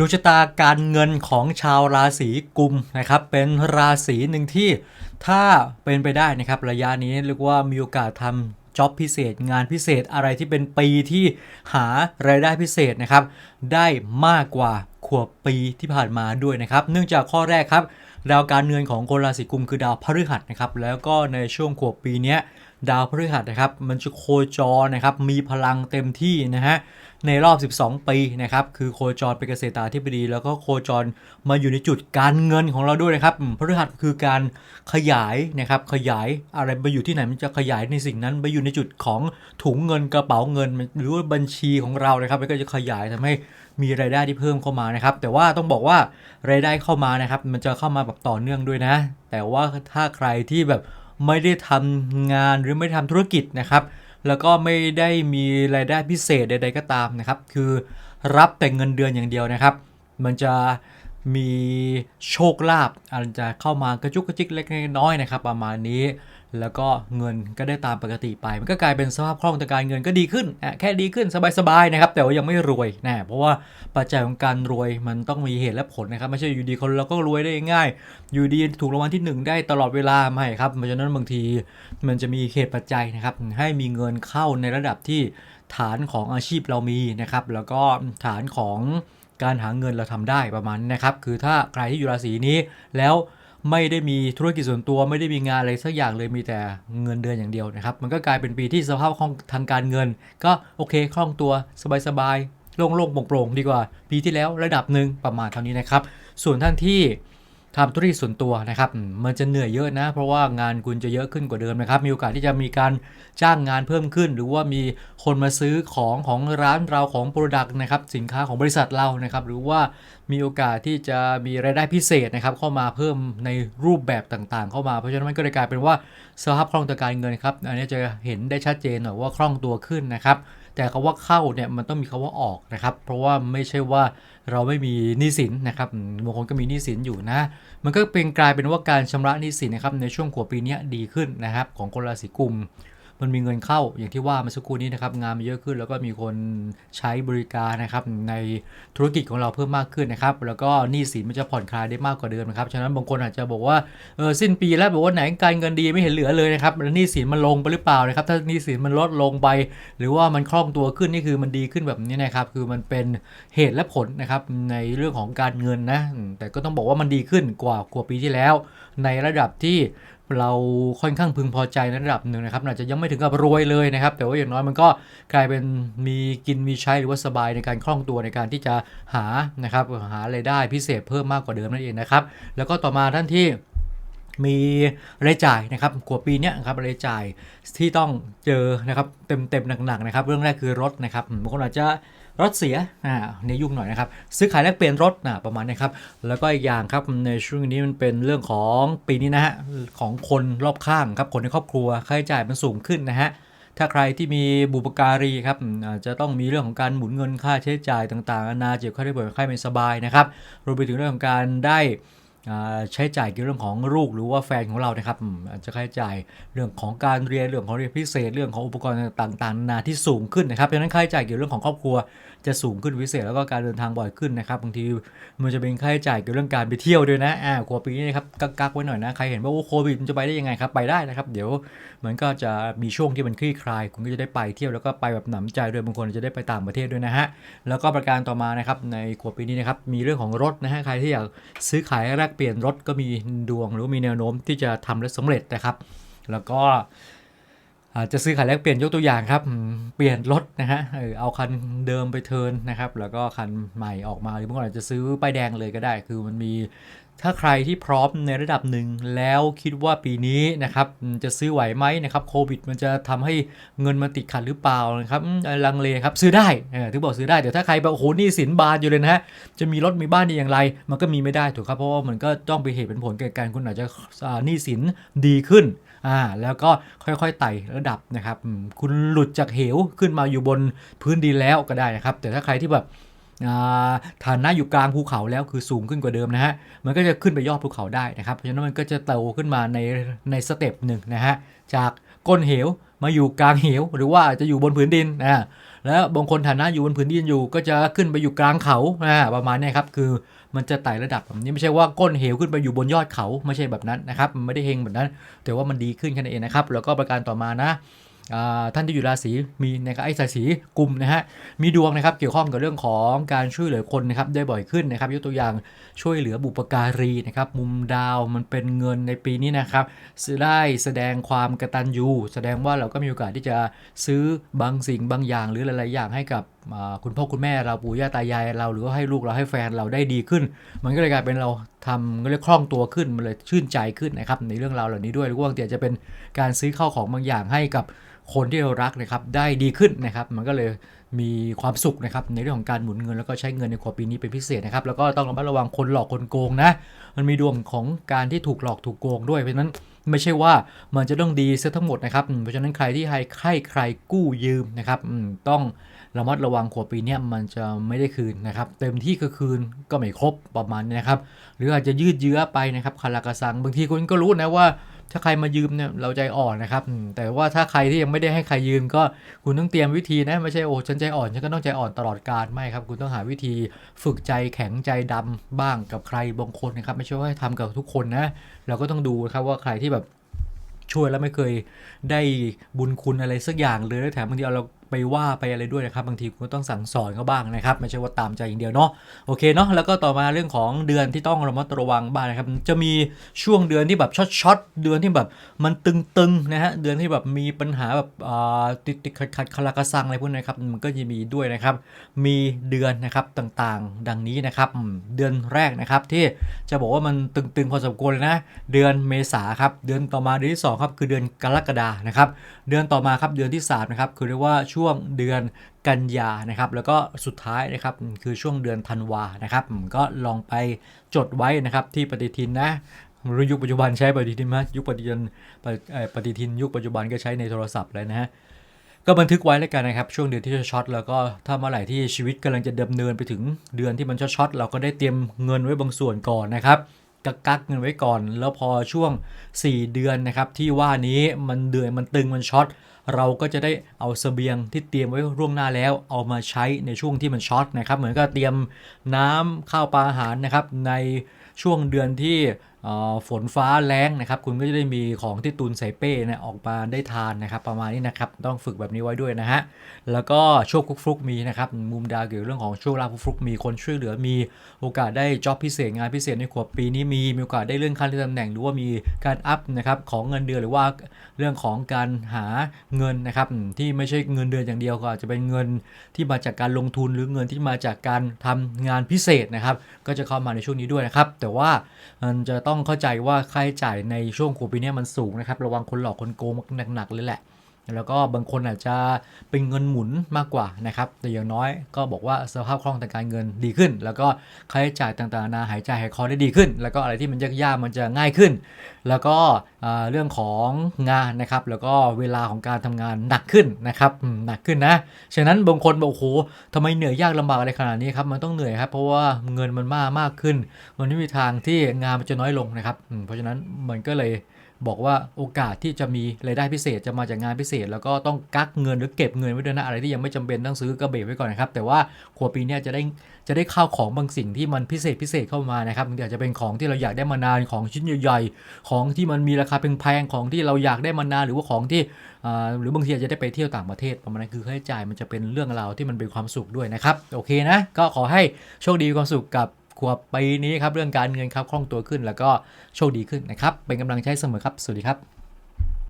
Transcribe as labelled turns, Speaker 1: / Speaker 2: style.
Speaker 1: ดวงชะตาการเงินของชาวราศีกุมนะครับ เป็นราศีหนึ่งที่ถ้าเป็นไปได้นะครับระยะนี้เรียกว่ามีโอกาสทำจ็อบพิเศษ งานพิเศษอะไรที่เป็นปีที่หารายได้พิเศษนะครับ ได้มากกว่าขวบปีที่ผ่านมาด้วยนะครับ เนื่องจากข้อแรกครับดาวการเงินของคนราศีกุมคือดาวพฤหัสนะครับแล้วก็ในช่วงขวบปีนี้ ดาวพฤหัสนะครับ มันจะโคจรนะครับ มีพลังเต็มที่นะฮะ ในรอบ 12 ปีนะครับ คือโคจรเป็นเกษตราธิบดี แล้วก็โคจรมาอยู่ในจุดการเงินของเราด้วยนะครับพฤหัสคือการขยายนะครับ ขยายอะไรไปอยู่ที่ไหนมันจะขยายในสิ่งนั้นไปอยู่ในจุดของถุงเงินกระเป๋าเงิน หรือว่าบัญชีของเรานะครับมันก็จะขยายทำให้มีรายได้ที่เพิ่มเข้ามานะครับ แต่ว่าต้องบอกว่ารายได้เข้ามานะครับ มันจะเข้ามาแบบต่อเนื่องด้วยนะ แต่ว่าถ้าใครที่แบบ ไม่ได้ทำงานหรือไม่ทำธุรกิจนะครับ แล้วก็ไม่ได้มีรายได้พิเศษใด ๆก็ตามนะครับ คือรับแต่เงินเดือนอย่างเดียวนะครับ มันจะมีโชคลาภอาจจะเข้ามากระจุกกระจิกเล็กน้อยนะครับ ประมาณนี้ แล้วก็เงินก็ได้ตามปกติไป มันก็กลายเป็นสภาพคล่องทางการเงินก็ดีขึ้นแค่ดีขึ้นสบายๆนะครับ แต่ว่ายังไม่รวยนะเพราะว่าปัจจัยของการรวยมันต้องมีเหตุและผลนะครับไม่ใช่อยู่ดีคนเราก็รวยได้ง่าย อยู่ดีถูกรางวัลที่หนึ่งได้ตลอดเวลาไม่ครับเพราะฉะนั้นบางทีมันจะมีเหตุปัจจัยนะครับให้มีเงินเข้าในระดับที่ฐานของอาชีพเรามีนะครับ แล้วก็ฐานของการหาเงินเราทำได้ประมาณนะครับ คือถ้าใครที่อยู่ราศีนี้แล้ว ไม่ได้มีธุรกิจส่วนตัวไม่ได้มีงานอะไรสักอย่างเลยมีแต่เงินเดือนอย่างเดียวนะครับ มันก็กลายเป็นปีที่สภาพคล่องทางการเงิน ก็โอเคคล่องตัวสบายๆโล่งๆโปร่งๆดีกว่า ปีที่แล้วระดับหนึ่งประมาณเท่านี้นะครับ ส่วนท่านที่ ทำธุรกิจส่วนตัวนะครับ มันจะเหนื่อยเยอะนะ เพราะว่างานคุณจะเยอะขึ้นกว่าเดิมนะครับ มีโอกาสที่จะมีการจ้างงานเพิ่มขึ้น หรือว่ามีคนมาซื้อของของร้านเราของโปรดักต์นะครับ สินค้าของบริษัทเรานะครับ หรือว่ามีโอกาสที่จะมีรายได้พิเศษนะครับ เข้ามาเพิ่มในรูปแบบต่างๆ เข้ามา เพราะฉะนั้นมันก็เลยกลายเป็นว่าสภาพคล่องทางการเงินครับ อันนี้จะเห็นได้ชัดเจนหน่อยว่าคล่องตัวขึ้นนะครับ แต่คาว่าเข้าเนี่ยมันต้องมีคาว่าออกนะครับ เพราะว่าไม่ใช่ว่าเราไม่มีหนี้สินนะครับบางคนก็มีหนี้สินอยู่นะ มันก็เป็นกลายเป็นว่าการชำระหนี้สินนะครับในช่วงขวบปีนี้ดีขึ้นนะครับของคนราศีกุม มันมีเงินเข้าอย่างที่ว่ามาสักครู่นี้นะครับงานมันเยอะขึ้น แล้วก็มีคนใช้บริการนะครับในธุรกิจของเราเพิ่มมากขึ้นนะครับ แล้วก็หนี้สินมันจะผ่อนคลายได้มากกว่าเดิมนะครับฉะนั้นบางคนอาจจะบอกว่าเออสิ้นปีแล้วบอกว่าไหนการเงินดีไม่เห็นเหลือเลยนะครับแล้วหนี้สินมันลงไปหรือเปล่านะครับถ้าหนี้สินมันลดลงไป หรือว่ามันคล่องตัวขึ้นนี่คือมันดีขึ้นแบบนี้นะครับคือมันเป็นเหตุและผลนะครับในเรื่องของการเงินนะแต่ก็ต้องบอกว่ามันดีขึ้นกว่ากว่าปีที่แล้ว ในระดับที่ เราค่อนข้างพึงพอใจในระดับหนึ่งนะครับอาจจะยังไม่ถึงกับรวยเลยนะครับ แต่ว่าอย่างน้อยมันก็กลายเป็นมีกินมีใช้หรือว่าสบายในการคล่องตัวในการที่จะหานะครับหารายได้พิเศษเพิ่มมากกว่าเดิมนั่นเองนะครับ แล้วก็ต่อมาท่านที่มีรายจ่ายนะครับกว่าปีนี้ครับรายจ่ายที่ต้องเจอนะครับเต็มเต็มๆหนักๆนะครับ เรื่องแรกคือรถนะครับบางคนอาจจะ รถเสียอ่าในยุ่งหน่อยนะครับ ซื้อขายแลกเปลี่ยนรถนะประมาณนี้ครับ แล้วก็อีกอย่างครับในช่วงนี้มันเป็นเรื่องของปีนี้นะฮะของคนรอบข้างครับคนในครอบครัวค่าใช้จ่ายมันสูงขึ้นนะฮะถ้าใครที่มีบุปการีครับอืมอาจะต้องมีเรื่องของการหมุนเงินค่าใช้จ่ายต่างๆนานาเจ็บค่าได้ป่วยค่าไม่สบายนะครับรวมไปถึงเรื่องของการได้ ใช้จ่ายเกี่ยวกับเรื่องของลูกหรือว่าแฟนของเรานะครับอาจจะค่าใช้จ่ายเรื่องของการเรียนเรื่องของเรียนพิเศษ เรื่องของอุปกรณ์ต่างๆนานาที่สูงขึ้นนะครับดังนั้นค่าใช้จ่ายเกี่ยวกับเรื่องของครอบครัวจะสูงขึ้นพิเศษแล้วก็การเดินทางบ่อยขึ้นนะครับบางทีมันจะเป็นค่าใช้จ่ายเกี่ยวกับเรื่องการไปเที่ยวด้วยนะอ่าขวปีนี้นะครับกักๆไว้หน่อยนะใครเห็นว่าโอ้โควิดมันจะไปได้ยังไงครับไปได้นะครับ เดี๋ยวมันก็จะมีช่วงที่มันคลี่คลาย คุณก็จะได้ไปเที่ยวแล้วก็ไปแบบหนำใจด้วยบางคนจะได้ไปต่างประเทศด้วยนะฮะแล้วก็ประการต่อมานะครับในขวปีนี้นะครับมีเรื่องของรถนะฮะใครที่อยากซื้อขายแลกเปลี่ยนรถก็มีดวงหรือมีแนวโน้มที่จะทำและสำเร็จนะครับ แล้วก็อาจจะซื้อขายแลกเปลี่ยนยกตัวอย่างครับ เปลี่ยนรถนะฮะเออเอาคันเดิมไปเทินนะครับ แล้วก็คันใหม่ออกมาหรือบางคนอาจจะซื้อป้ายแดงเลยก็ได้ คือมันมี ถ้าใครที่พร้อมในระดับหนึ่งแล้วคิดว่าปีนี้นะครับจะซื้อไหวไหมนะครับโควิด มันจะทำให้เงินมันติดขัดหรือเปล่านะครับลังเลครับซื้อได้ถึงบอกซื้อได้เดี๋ยวถ้าใครแบบโอ้โหนี่สินบานอยู่เลยนะฮะจะมีรถมีบ้านดีอย่างไร มันก็มีไม่ได้ถูกครับเพราะว่ามันก็ต้องเป็นเหตุเป็นผลเกิดการคุณอาจจะหนี้สินดีขึ้นอ่าแล้วก็ค่อยๆไต่ระดับนะครับคุณหลุดจากเหวขึ้นมาอยู่บนพื้นดินแล้วก็ได้นะครับแต่ถ้าใครที่แบบ ฐานะอยู่กลางภูเขาแล้วคือสูงขึ้นกว่าเดิมนะฮะ มันก็จะขึ้นไปยอดภูเขาได้นะครับ เพราะฉะนั้นมันก็จะโตขึ้นมาในในสเต็ปหนึ่งนะฮะ จากก้นเหวมาอยู่กลางเหว หรือว่าจะอยู่บนผืนดินนะ แล้วบางคนฐานะอยู่บนผืนดินอยู่ ก็จะขึ้นไปอยู่กลางเขาประมาณนี้ครับ คือมันจะไต่ระดับแบบนี้ไม่ใช่ว่าก้นเหวขึ้นไปอยู่บนยอดเขาไม่ใช่แบบนั้นนะครับ มันไม่ได้เฮงแบบนั้น แต่ว่ามันดีขึ้นแค่นั้นเองนะครับ แล้วก็ประการต่อมานะ ท่านที่อยู่ราศีมีนะครับไอ้ราศีกุมนะฮะมีดวงนะครับเกี่ยวข้องกับเรื่องของการช่วยเหลือคนนะครับได้บ่อยขึ้นนะครับยกตัวอย่างช่วยเหลือบุปการีนะครับมุมดาวมันเป็นเงินในปีนี้นะครับได้แสดงความกระตันยูแสดงว่าเราก็มีโอกาสที่จะซื้อบางสิ่งบางอย่างหรือหลาย ๆ อย่างให้กับ คุณพ่อคุณแม่เราปู่ย่าตายายเราหรือว่าให้ลูกเราให้แฟนเราได้ดีขึ้น มันก็เลยกลายเป็นเราทำก็เลยคล่องตัวขึ้นมันเลยชื่นใจขึ้นนะครับในเรื่องราวเหล่านี้ด้วยหรือว่าบางทีอาจจะเป็นการซื้อข้าวของบางอย่างให้กับคนที่เรารักนะครับได้ดีขึ้นนะครับ มันก็เลยมีความสุขนะครับในเรื่องของการหมุนเงินแล้วก็ใช้เงินในขวบปีนี้เป็นพิเศษนะครับแล้วก็ต้องระมัดระวังคนหลอกคนโกงนะมันมีดวงของการที่ถูกหลอกถูกโกงด้วยเพราะนั้นไม่ใช่ว่ามันจะต้องดีซะทั้งหมดนะครับเพราะฉะนั้นใครที่ให้ใครใครกู้ยืมนะครับต้อง ระมัดระวังขวบปีนี้มันจะไม่ได้คืนนะครับ เต็มที่ก็คืนก็ไม่ครบประมาณนี้นะครับ หรืออาจจะยืดเยื้อไปนะครับคาราคาซังบางทีคุณก็รู้นะว่าถ้าใครมายืมเนี่ยเราใจอ่อนนะครับ แต่ว่าถ้าใครที่ยังไม่ได้ให้ใครยืมก็คุณต้องเตรียมวิธีนะไม่ใช่โอ้ฉันใจอ่อนฉันก็ต้องใจอ่อนตลอดการไม่ครับ คุณต้องหาวิธีฝึกใจแข็งใจดำบ้างกับใครบางคนนะครับ ไม่ใช่ว่าให้ทำกับทุกคนนะ เราก็ต้องดูนะครับว่าใครที่แบบช่วยแล้วไม่เคยได้บุญคุณอะไรสักอย่างเลยแล้วแถมบางทีเรา ไปว่าไปอะไรด้วยนะครับ บางทีคุณก็ต้องสั่งสอนเขาบ้างนะครับ ไม่ใช่ว่าตามใจอย่างเดียวเนาะโอเคเนาะแล้วก็ต่อมาเรื่องของเดือนที่ต้องระมัดระวังบ้างนะครับ จะมีช่วงเดือนที่แบบช็อตๆเดือนที่แบบมันตึงๆนะฮะเดือนที่แบบมีปัญหาแบบอ่าติดติดขัดขัดๆคลากระซังอะไรพวกนี้นะครับมันก็จะมีด้วยนะครับ มีเดือนนะครับต่างๆ ดังนี้นะครับเดือนแรกนะครับที่จะบอกว่ามันตึงๆพอสมควรเลยนะ เดือนเมษาครับเดือนต่อมาเดือนที่สองครับคือเดือนกรกฎานะครับ เดือนต่อมาครับเดือนที่3นะครับคือเรียกว่าช่วงเดือนกันยานะครับแล้วก็สุดท้ายนะครับคือช่วงเดือนธันวานะครับก็ลองไปจดไว้นะครับที่ปฏิทินนะไม่รู้ยุคปัจจุบันใช้ปฏิทินไหมยุคปฏิทินปฏิเอ่อปฏิทินยุคปัจจุบันก็ใช้ในโทรศัพท์เลยนะฮะก็บันทึกไว้แล้วกันนะครับ ช่วงเดือนที่จะช็อตแล้วก็ถ้าเมื่อไหร่ที่ชีวิตกำลังจะดำเนินไปถึงเดือนที่มันช็อตเราก็ได้เตรียมเงินไว้บางส่วนก่อนนะครับกักกักเงินไว้ก่อน แล้วพอช่วง 4 เดือนนะครับที่ว่านี้มันเดือนมันตึงมันช็อต เราก็จะได้เอาเสบียงที่เตรียมไว้ร่วงหน้าแล้วเอามาใช้ในช่วงที่มันช็อตนะครับ เหมือนกับเตรียมน้ำข้าวปลาอาหารนะครับในช่วงเดือนที่ฝนฟ้าแรงนะครับคุณก็จะได้มีของที่ตุนใส่เป้เนี่ยออกมาได้ทานนะครับ ประมาณนี้นะครับต้องฝึกแบบนี้ไว้ด้วยนะฮะแล้วก็โชคฟลุกมีนะครับมุมดาวเกี่ยวกับเรื่องของโชคลาภฟลุกมีคนช่วยเหลือมีโอกาสได้จ็อบพิเศษงานพิเศษในขวบปีนี้มีมีโอกาสได้เลื่อนขั้นเลื่อนตำแหน่งหรือว่ามีการอัพนะครับของเงินเดือนหรือว่าเรื่องของการหาเงินนะครับที่ไม่ใช่เงินเดือนอย่างเดียวก็อาจจะเป็นเงินที่มาจากการลงทุนหรือเงินที่มาจากการทำงานพิเศษนะครับก็จะเข้ามาในช่วงนี้ด้วยนะครับแต่ว่ามันจะต้องเข้าใจว่าค่าใช้จ่ายในช่วงโควิดเนี้มันสูงนะครับ ระวังคนหลอกคนโกงหนักๆเลยแหละ แล้วก็บางคนอาจจะเป็นเงินหมุนมากกว่านะครับ แต่อย่างน้อยก็บอกว่าสภาพคล่องทางการเงินดีขึ้น แล้วก็ค่าใช้จ่ายต่างๆนานาหายใจหายคอได้ดีขึ้น แล้วก็อะไรที่มันยากๆมันจะง่ายขึ้น แล้วก็เรื่องของงานนะครับ แล้วก็เวลาของการทำงานหนักขึ้นนะครับหนักขึ้นนะ ฉะนั้นบางคนบอกโอ้โหทำไมเหนื่อยยากลำบากอะไรขนาดนี้ครับ มันต้องเหนื่อยครับ เพราะว่าเงินมันมากมากขึ้น มันไม่มีทางที่งานมันจะน้อยลงนะครับ เพราะฉะนั้นมันก็เลย บอกว่าโอกาสที่จะมีรายได้พิเศษจะมาจากงานพิเศษ แล้วก็ต้องกักเงินหรือเก็บเงินไว้ด้วยนะอะไรที่ยังไม่จำเป็นต้องซื้อก็เบรไว้ก่อนนะครับแต่ว่าขวปีนี้จะได้จะได้ข้าวของบางสิ่งที่มันพิเศษพิเศษเข้ามานะครับบางทีอาจจะเป็นของที่เราอยากได้มานานของชิ้นใหญ่ๆของที่มันมีราคาแพงๆของที่เราอยากได้มานานหรือว่าของที่หรือบางทีอาจจะได้ไปเที่ยวต่างประเทศประมาณนั้นคือค่าใช้จ่ายมันจะเป็นเรื่องราวที่มันเป็นความสุขด้วยนะครับโอเคนะก็ขอให้โชคดีมีความสุขกับ ขวบปีนี้ครับเรื่องการเงินครับคล่องตัวขึ้นแล้วก็โชคดีขึ้นนะครับเป็นกำลังใจเสมอครับสวัสดีครับ